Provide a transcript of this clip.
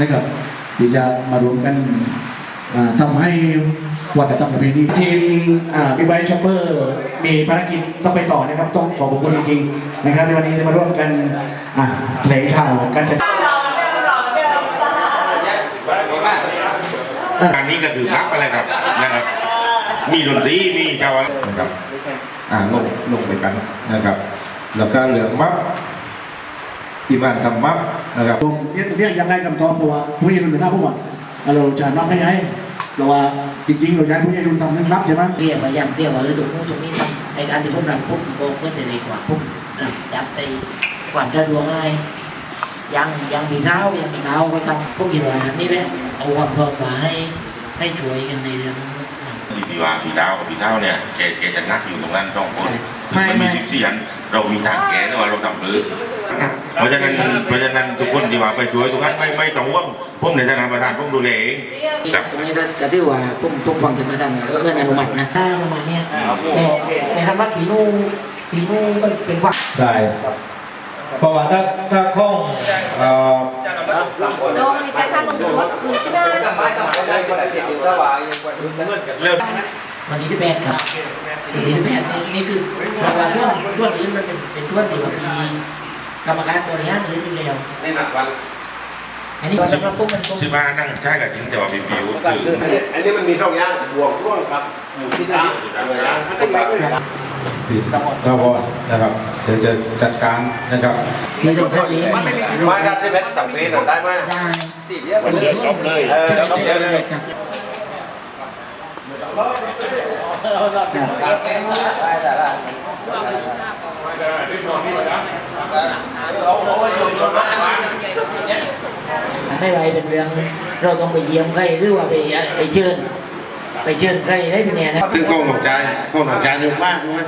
นะครับ ที่จะมารวมกันอ่าทำให้วัฒนธรรมประเพณีทีมบิ๊กไบค์ช็อปเปอร์มีภารกิจต้องไปต่อนะครับ ต้องขอบคุณจริงๆนะครับในวันนี้จะมาร่วมกันอ่าแถลงข่าวการแข่งอันนี้ก็ถือรับอะไรครับนะครับ มีดนตรีมีเจ้าอะไรนะครับอ่าลงลงไปกันนะครับ แล้วก็เหลืองมัฟที่บ้านทำมัฟ นะครับผมเรียกเรียกยังไงคำตอบเพราะว่าผู้ใหญ่รุ่นเป็นท่าผู้ว่าเราจะนับให้ไงเราว่าจริงๆเราจะให้ผู้ใหญ่รุ่นทำทั้งนับใช่ไหมเรียกว่ายังเรียกว่าเออตรงนู้นตรงนี้ทำในการที่ผมรับปุ๊บบอกเพื่อเสร็จกว่าปุ๊บหลังจับไปความระดวงให้ยังยังมีเช้ายังเราก็ทำพวกกินว่านี่แหละเอาความพร้อมมาให้ให้ช่วยกันในเรื่องนั้นพี่วาพี่ดาวกับพี่เท้าเนี่ยแกแกจะนักอยู่ตรงนั้นสองคนใช่ถึงมันมีไม่สิบสี่อันเรามีทางแก้หรือว่าเราทำหรือ เพราะฉะนั้นเพราะฉะนั้นทุกคนที่ว่าไปช่วยทุกท่านไม่ไม่ต้องห่วงผมในฐานะประธานผมดูแลเองครับตรงนี้ก็ก็ที่ว่าผมผมฟังจากประธานเพื่อนอนุมัตินะถ้าประมาณเนี้ยในในทางวัดผีนูผีนูก็เป็นว่าได้เพราะว่าถ้าถ้าคล่องเอ่อโดนในการทำมันคือรถคืนใช่ไหมเริ่มวันที่ที่แปดครับวันที่ที่แปดนี่นี่คือเพราะว่าช่วงช่วงอื่นมันเป็นเป็นช่วงที่ว่ามี กรรมการบริหารอื่นอยู่แล้วอันนี้สำหรับพวกมันพวกชื่อว่านั่งใช่กับจริงแต่ว่าเป็นฟิวคืออันนี้มันมีช่องย่างบวกร่วงครับหมูที่ตั้งหัวย่างถ้าเป็นแบบนี้ครับผิดก็พอนะครับเดี๋ยวจะจัดการนะครับที่ต้องใช้เองมาครับใช่ไหมตับเมตรได้ไหมได้มันเดือดลบเลยเออลบเยอะเลยครับ ไม่ไหวเป็นเรื่อง เราต้องไปเยี่ยมใครหรือว่าไปไปเชิญไปเชิญใครได้เป็นไงนะคือข้องหนองใจข้องหนองใจเยอะมากใช่ไหม